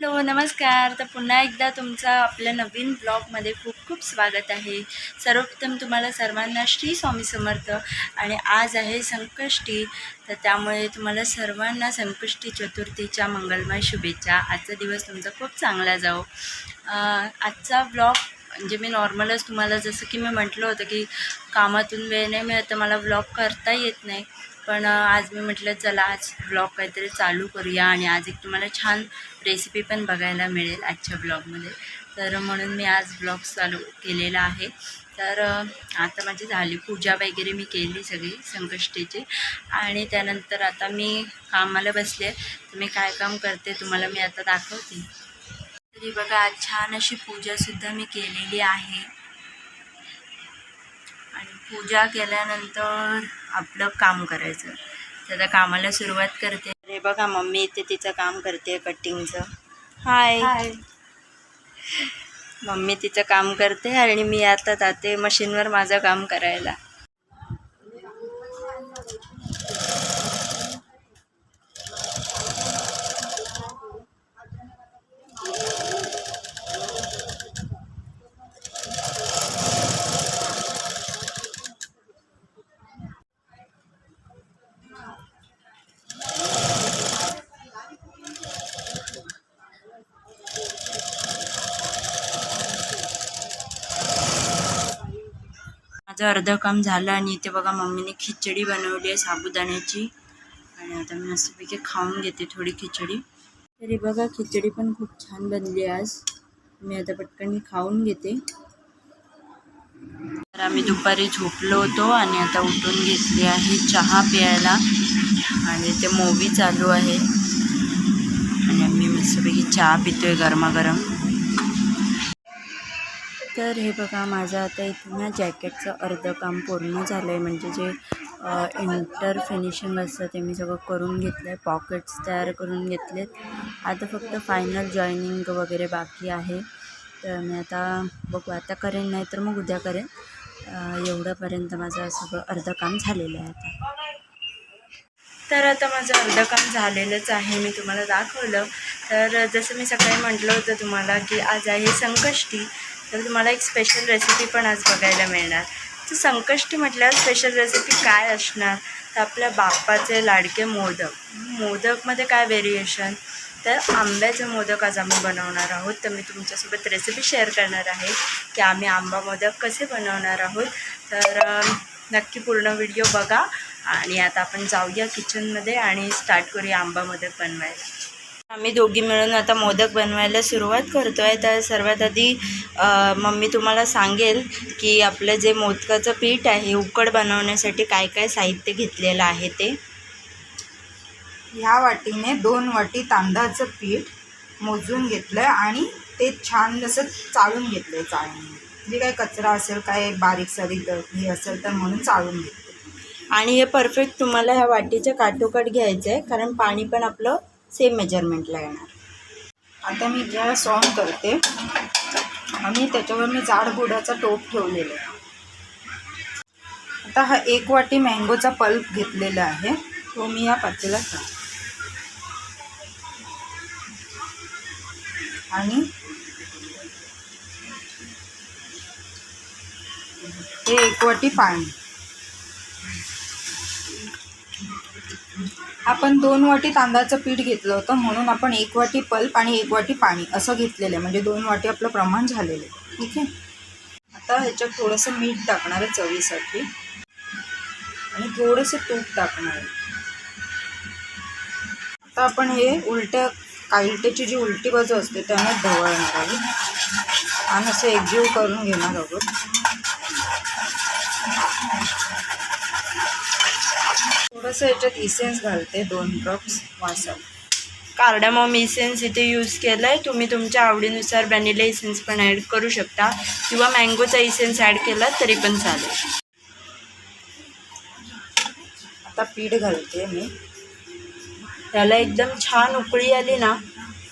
Hello नमस्कार. तर पुन्हा एकदा तुमचं आपल्या नवीन ब्लॉगमध्ये खूप खूप स्वागत आहे. सर्वप्रथम तुम्हाला सर्वांना श्री स्वामी समर्थ. आणि आज आहे संकष्टी. तर त्यामुळे तुम्हाला सर्वांना संकष्टी चतुर्थीच्या मंगलमय शुभेच्छा. आजचा दिवस तुमचा खूप चांगला जाओ आजचा ब्लॉग म्हणजे मी नॉर्मलच तुम्हाला जसं की मी म्हटलं होतं की कामातून वेळ नाही मिळत तर मला ब्लॉग करता येत नाही. पण आज मी म्हटलं चला आज ब्लॉग काहीतरी चालू करूया आणि आज एक तुम्हाला छान रेसिपी पण बघायला मिळेल आजच्या ब्लॉगमध्ये. तर म्हणून मी आज ब्लॉग चालू केलेला आहे. तर आता माझी झाली पूजा वगैरे मी केली सगळी संकष्टीची आणि त्यानंतर आता मी कामाला बसले तर मी काय काम करते तुम्हाला मी आता दाखवते. तरी बघा आज छान अशी पूजासुद्धा मी केलेली आहे. पूजा केल्यानंतर आपलं काम करायचं. तर आता कामाला सुरुवात करते. अरे बघा मम्मी इथे तिचं काम करते कटिंगचं. हाय हाय मम्मी तिचं काम करते आणि मी आता जाते मशीनवर माझं काम करायला. माझं अर्धं काम झालं आणि इथे बघा मम्मीने खिचडी बनवली आहे साबुदाण्याची. आणि आता मी मस्तपैकी खाऊन घेते थोडी खिचडी. तरी बघा खिचडी पण खूप छान बनली आज. मी आता पटकन खाऊन घेते. तर आम्ही दुपारी झोपलो होतो आणि आता उठून घेतली आहे चहा प्यायला. आणि ते मूवी चालू आहे. आणि आम्ही मस्तपैकी चहा पितोय गरमागरम. तर हे बघा माझं आता इथे ना जॅकेटचं अर्धं काम पूर्ण झालं आहे म्हणजे जे इंटर फिनिशिंग असतं ते मी सगळं करून घेतलं आहे पॉकेट्स तयार करून घेतलेत. आता फक्त फायनल जॉईनिंग वगैरे बाकी आहे. तर मी आता बघू आता करेन नाही तर मग उद्या करेन. एवढंपर्यंत माझं सगळं अर्धं काम झालेलं आहे आता. तर आता माझं अर्धं काम झालेलंच आहे. मी तुम्हाला दाखवलं. तर जसं मी सकाळी म्हटलं होतं तुम्हाला की आज आहे संकष्टी. तर तुम्हाला एक स्पेशल रेसिपी पण आज बघायला मिळणार. तर संकष्टी म्हटल्यावर स्पेशल रेसिपी काय असणार? तर आपल्या बाप्पाचे लाडके मोदक. मोदकमध्ये काय व्हेरिएशन तर आंब्याचे मोदक आज आम्ही बनवणार आहोत. तर मी तुमच्यासोबत रेसिपी शेअर करणार आहे की आम्ही आंबा मोदक कसे बनवणार आहोत. तर नक्की पूर्ण व्हिडिओ बघा. आणि आता आपण जाऊया किचनमध्ये आणि स्टार्ट करूया आंबा मोदक बनवायला. आम्ही दोघी मिळून आता मोदक बनवायला सुरुवात करतो आहे तर सर्वात आधी मम्मी तुम्हाला सांगेल की आपलं जे मोदकाचं पीठ आहे उकड बनवण्यासाठी काय काय साहित्य घेतलेलं आहे ते. ह्या वाटीने दोन वाटी तांदळाचं पीठ मोजून घेतलं आणि ते छान असं चाळून घेतलं आहे चाळून जे काही कचरा असेल काय बारीक सारीक हे असेल तर म्हणून चाळून घेतलं आणि हे परफेक्ट तुम्हाला ह्या वाटीच्या काठोकाठ घ्यायचं आहे कारण पाणी पण आपलं सेम मेजरमेंटला येणार. आता मी ज्या ऑन करते आणि त्याच्यावर मी जाड बुडाचा टोप ठेवलेला आहे. आता हा एक वाटी मँगोचा पल्प घेतलेला आहे तो मी या पातेला टाकते. आणि हे एक वाटी पाणी. आपण दोन वाटी तांदळाचं पीठ घेतलं होतं म्हणून आपण एक वाटी पल्प आणि एक वाटी पाणी असं घेतलेलं आहे. म्हणजे दोन वाटी आपलं प्रमाण झालेलं आहे. ठीक आहे? आता ह्याच्यात थोडंसं मीठ टाकणार आहे चवीसाठी. आणि थोडंसं तूप टाकणार आहे. आता आपण हे उलट्या कालट्याची जी उलटी बाजू असते त्याने ढवळणार आहे. आणि असं एकजीव करून घेणार आहोत. थोडंसं याच्यात इसेन्स घालते दोन ड्रॉप्स वासात कार्डामॉम इसेन्स इथे यूज केलं आहे तुम्ही तुमच्या आवडीनुसार व्हॅनिला इसेन्स पण ॲड करू शकता. किंवा मँगोचा इसेन्स ॲड केला तरी पण चालेल. आता पीठ घालते मी. त्याला एकदम छान उकळी आली ना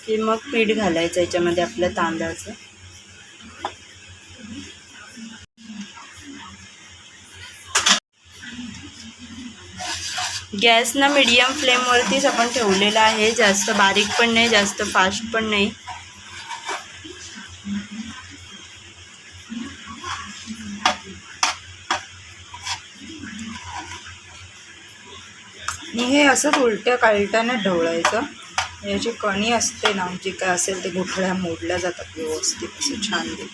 की मग पीठ घालायचं याच्यामध्ये आपलं तांदळाचं. गॅस ना मीडियम फ्लेमवरतीच आपण ठेवलेला आहे. जास्त बारीक पण नाही जास्त फास्ट पण नाही. आणि हे असंच उलट्या कालट्याने ढवळायचं. याची कणी असते ना जी काय असेल ते गुठळ्या मोडल्या जातात व्यवस्थित असं छान दे.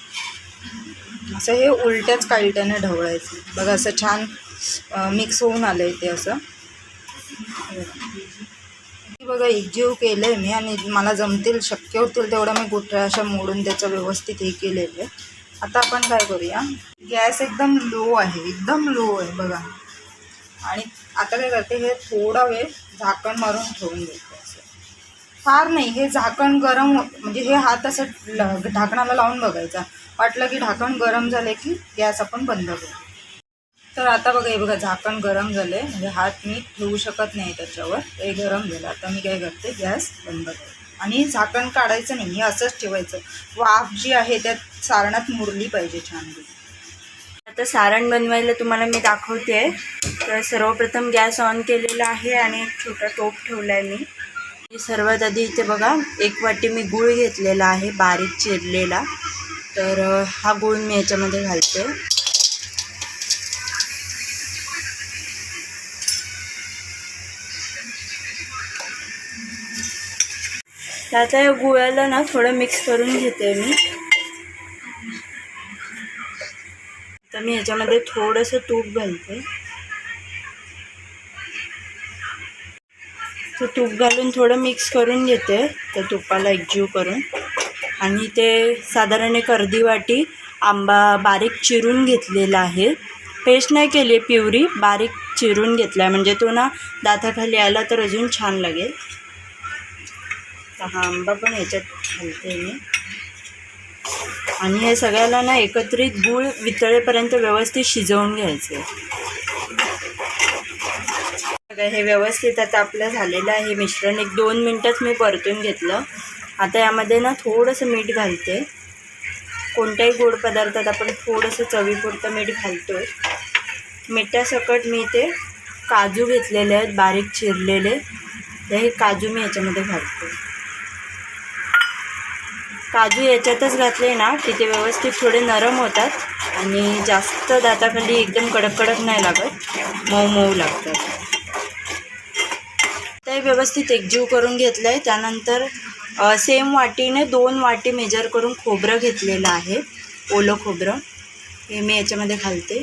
असं हे उलट्याच कालट्याने ढवळायचं. बघा असं छान मिक्स होऊन आलं आहे ते असं. बघा एकजीव केलं आहे मी आणि मला जमतील शक्य होतील तेवढं मी गुठळ्या अशा मोडून त्याचं व्यवस्थित हे केलेलं आहे. आता आपण काय करूया? गॅस एकदम लो आहे एकदम लो आहे बघा. आणि आता काय करते हे थोडा वेळ झाकण मारून ठेवून देते असं. फार नाही हे झाकण गरम हो-, म्हणजे हे हात असं ल- ढाकणाला लावून बघायचा. वाटलं की ढाकण गरम झालं की गॅस आपण बंद करू. तर आता बघा हे बघा झाकण गरम झालं आहे म्हणजे हात मी ठेवू शकत नाही त्याच्यावर. ते गरम झालं. आता मी काय करते गॅस बंद करते. आणि झाकण काढायचं नाही. हे असंच ठेवायचं. वाफ जी आहे त्यात सारणात मुरली पाहिजे छान आता सारण बनवायला तुम्हाला मी दाखवते. तर सर्वप्रथम गॅस ऑन केलेला आहे आणि एक छोटा टोप ठेवला आहे मी सर्वात आधी इथे बघा एक वाटी मी गूळ घेतलेला आहे बारीक चिरलेला. तर हा गूळ मी याच्यामध्ये घालते. तर आता या गुळाला ना थोडं मिक्स करून घेते मी. तर मी ह्याच्यामध्ये थोडंसं तूप घालते. तर तूप घालून थोडं मिक्स करून घेते. त्या तुपाला एकजीव करून. आणि ते साधारण एक अर्धी वाटी आंबा बारीक चिरून घेतलेला आहे. पेस्ट नाही केली आहे प्युरी बारीक चिरून घेतला आहे म्हणजे तो ना दाताखाली आला तर अजून छान लागेल. आता हा आंबा पण ह्याच्यात घालते मी. आणि हे सगळ्याला ना एकत्रित गूळ वितळेपर्यंत व्यवस्थित शिजवून घ्यायचे. बघा हे व्यवस्थित आता आपलं झालेलं आहे मिश्रण. एक दोन मिनटंच मी परतून घेतलं. आता यामध्ये ना थोडंसं मीठ घालते. कोणत्याही गोड पदार्थात आपण थोडंसं चवीपुरतं मीठ घालतो मिठासकट मी ते काजू घेतलेले आहेत बारीक चिरलेले. तर हे काजू मी याच्यामध्ये घालते. काजू याच्यातच घातले ना की ते व्यवस्थित थोडे नरम होतात आणि जास्त दाताखाली एकदम कडक कडक नाही लागत मऊ मऊ लागतात. ते व्यवस्थित एकजीव करून घेतलं आहे त्यानंतर सेम वाटीने दोन वाटी मेजर करून खोबरं घेतलेलं आहे ओलं खोबरं. हे मी याच्यामध्ये घालते.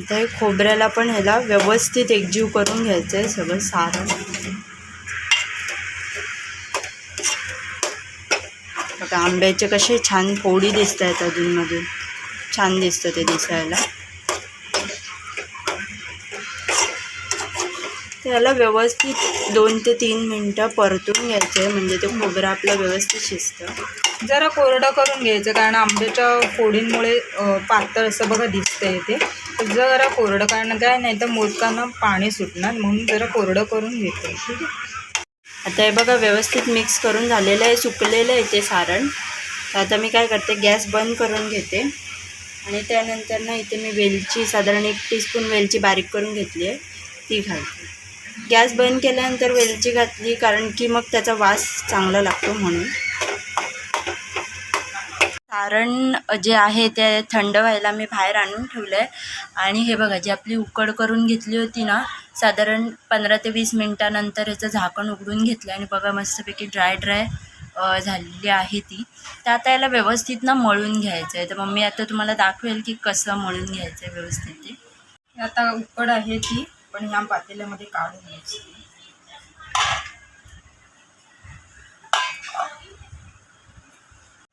आता हे खोबऱ्याला पण ह्याला व्यवस्थित एकजीव करून घ्यायचं आहे सगळं सारण आता आंब्याचे कसे छान फोडी दिसत आहेत अधूनमधून. छान दिसतं ते दिसायला. त्याला व्यवस्थित दोन ते तीन मिनटं परतून घ्यायचं आहे म्हणजे ते खोबरं आपलं व्यवस्थित शिजतं. जरा कोरडं करून घ्यायचं कारण आंब्याच्या फोडींमुळे पातळ असं बघा दिसतंय ते. जरा कोरडं कारण काय नाही तर मोदकांना पाणी सुटणार म्हणून जरा कोरडं करून घेते. ठीक आहे आता हे बघा व्यवस्थित मिक्स करून झालेलं आहे सुकलेलं आहे ते सारण. तर आता मी काय करते गॅस बंद करून घेते. आणि त्यानंतर ना इथे मी वेलची साधारण एक टीस्पून वेलची बारीक करून घेतली आहे ती घालते. गॅस बंद केल्यानंतर वेलची घातली कारण की मग त्याचा वास चांगला लागतो म्हणून. सारण जे आहे ते थंड व्हायला मी बाहेर आणून ठेवलं आहे आणि हे बघा जी आपली उकड करून घेतली होती ना साधारण पंधरा ते वीस मिनटानंतर याचं झाकण उघडून घेतलं आणि बघा मस्तपैकी ड्राय ड्राय झालेली आहे ती. तर आता याला व्यवस्थित ना मळून घ्यायचं आहे तर मम्मी आता तुम्हाला दाखवेल की कसं मळून घ्यायचं आहे व्यवस्थित ते. आता उकड आहे ती पण ह्या पातेल्यामध्ये काढून घ्यायची.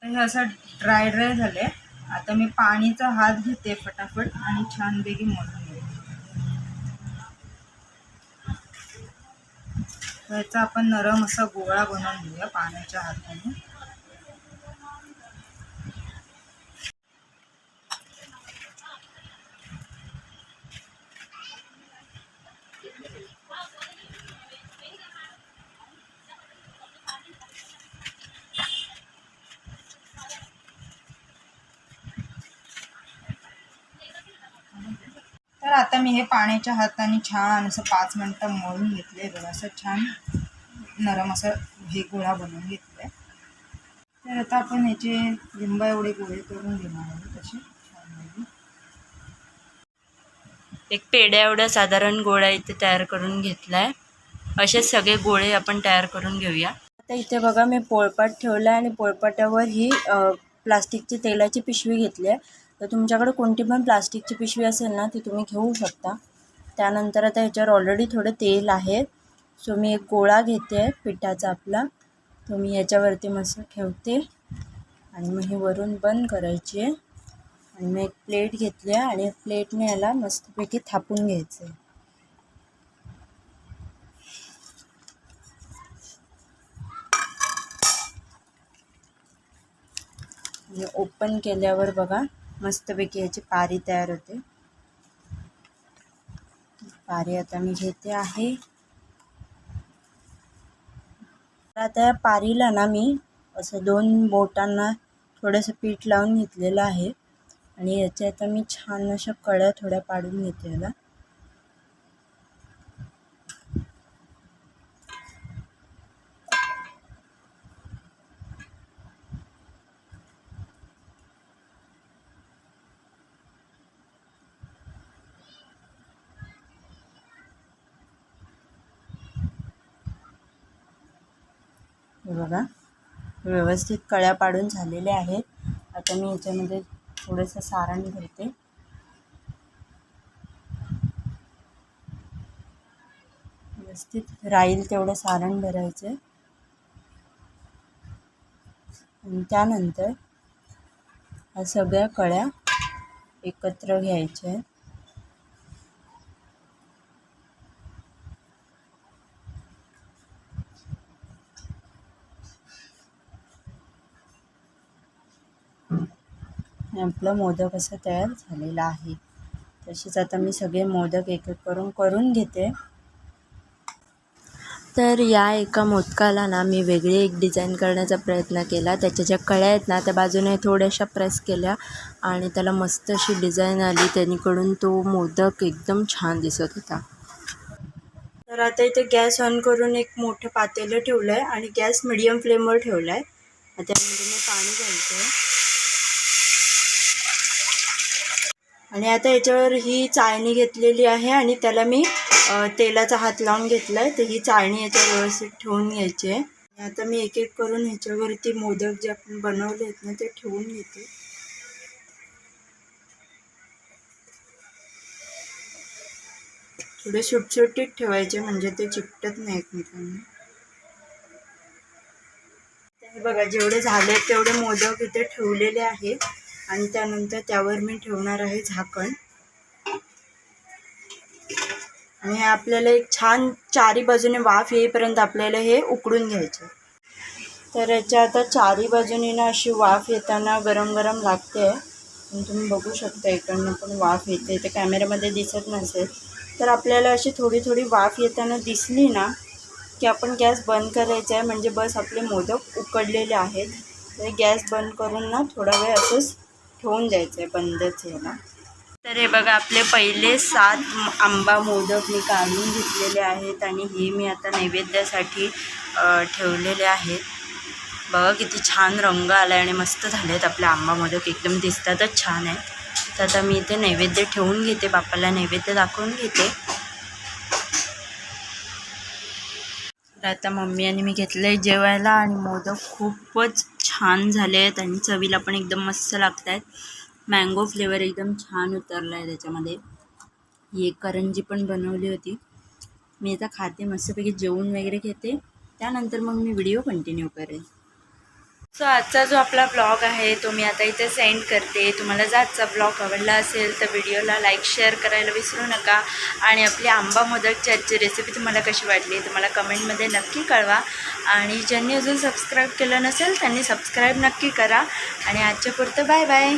तर हे असं ड्राय ड्राय झाले आता मी पाणीचा हात घेते फटाफट आणि छानपैकी मळून घेते याचा आपण नरम असा गोळा बनवून घेऊया पाण्याच्या हाताने. आता मी हे पाण्याच्या हाताने छान असं पाच मिनटं मळून घेतले. बघा असं छान नरम असं हे गोळा बनवून घेतलाय तर आता आपण ह्याचे लिंबा एवढे गोळे करून घेणार आहोत. तसे छान एक पेड्या एवढा साधारण गोळा इथे तयार करून घेतला आहे असेच सगळे गोळे आपण तयार करून घेऊया. आता इथे बघा मी पोळपाट ठेवला आहे आणि पोळपाटावर ही प्लास्टिकची तेलाची पिशवी घेतली आहे. तर तुमच्याकडे कोणती पण प्लास्टिकची पिशवी असेल ना ती तुम्ही घेऊ शकता. त्यानंतर आता ह्याच्यावर ऑलरेडी थोडं तेल आहे. सो मी एक गोळा घेते पिठाचा आपला. तो मी याच्यावरती मस्त ठेवते. आणि मग ही वरून बंद करायची. आहे आणि मग एक प्लेट घेतली आहे आणि प्लेटने याला मस्तपैकी थापून घ्यायचं. आहे ओपन केल्यावर बघा. मस्तपैकी याची पारी तयार होते. पारी आता मी घेते आहे. आता या पारीला ना मी असं दोन बोटांना थोडंसं पीठ लावून घेतलेलं आहे. आणि याच्या आता मी छान अशा कळ्या थोड्या पाडून घेते याला. बघा. व्यवस्थित कळ्या पाडून झालेल्या आहेत. आता मी याच्यामध्ये थोडंसं सारण भरते. व्यवस्थित राहील तेवढं सारण भरायचं. आणि त्यानंतर ह्या सगळ्या कळ्या एकत्र घ्यायच्या. आहेत आपलं मोदक असं तयार झालेलं आहे. तसेच आता मी सगळे मोदक एक एक करून करून घेते. तर या एका मोदकाला ना मी वेगळी एक डिझाईन करण्याचा प्रयत्न केला. त्याच्या ज्या कळ्या आहेत ना त्या बाजूने थोड्याशा प्रेस केल्या आणि त्याला मस्त अशी डिझाईन आली. त्यांनीकडून तो मोदक एकदम छान दिसत होता. तर आता इथे गॅस ऑन करून एक मोठं पातेलं ठेवलं आहे आणि गॅस मिडियम फ्लेमवर ठेवला आहे आता त्यामध्ये मी पाणी घालते. आणि आता याच्यावर ही चाळणी घेतलेली आहे आणि त्याला मी तेलाचा हात लावून घेतला आहे तर ही चाळणी याच्यावर व्यवस्थित ठेवून घ्यायची आहे. आणि आता मी एक एक करून ह्याच्यावरती मोदक जे आपण बनवले आहेत ना ते ठेवून घेते. थोडे सुटसुटीत ठेवायचे म्हणजे ते चिपटत नाही एकमेकांना बघा जेवढे झाले तेवढे मोदक इथे ठेवलेले आहेत. आणि त्यानंतर त्यावर मी ठेवणार आहे झाकण. आणि हे आपल्याला एक छान चारी बाजूने वाफ येईपर्यंत आपल्याला हे उकडून घ्यायचे. तर याच्या आता चारी बाजूने ना अशी वाफ येताना गरम गरम लागते. तुम्ही बघू शकता इकडनं पण वाफ येते. तर कॅमेऱ्यामध्ये दिसत नसेल. तर आपल्याला अशी थोडी थोडी वाफ येताना दिसली ना की आपण गॅस बंद करायचा आहे. म्हणजे बस आपले मोदक उकडलेले आहेत. तर गॅस बंद करून ना थोडा वेळ असंच ठेवून द्यायचं आहे बंदच याला तर हे बघा आपले पहिले सात आंबा मोदक मी काढून घेतलेले आहेत आणि हे मी आता नैवेद्यासाठी ठेवलेले आहेत. बघा किती छान रंग आला आहे आणि मस्त झाले आहेत आपले आंबा मोदक. एकदम दिसतातच छान आहेत. तर आता मी इथे नैवेद्य ठेवून घेते बापाला नैवेद्य दाखवून घेते. तर आता मम्मी आणि मी घेतलं आहे जेवायला आणि मोदक खूपच छान झाले आहेत आणि चवीला पण एकदम मस्त लागत आहेत मँगो फ्लेवर एकदम छान उतरला आहे त्याच्यामध्ये. ही एक करंजी पण बनवली होती. मी आता खाते मस्तपैकी जेवून वगैरे घेते. त्यानंतर मग मी व्हिडिओ कंटिन्यू करेन. सो आजचा जो आपला ब्लॉग आहे तो मी आता इथे सेंड करते. तुम्हाला जर आजचा ब्लॉग आवडला असेल तर व्हिडिओला लाईक शेअर करायला विसरू नका. आणि आपली आंबा मोदकची आजची रेसिपी तुम्हाला कशी वाटली तर मला कमेंटमध्ये नक्की कळवा. आणि ज्यांनी अजून सबस्क्राईब केलं नसेल त्यांनी सबस्क्राईब नक्की करा. आणि आजच्या पुरतं बाय बाय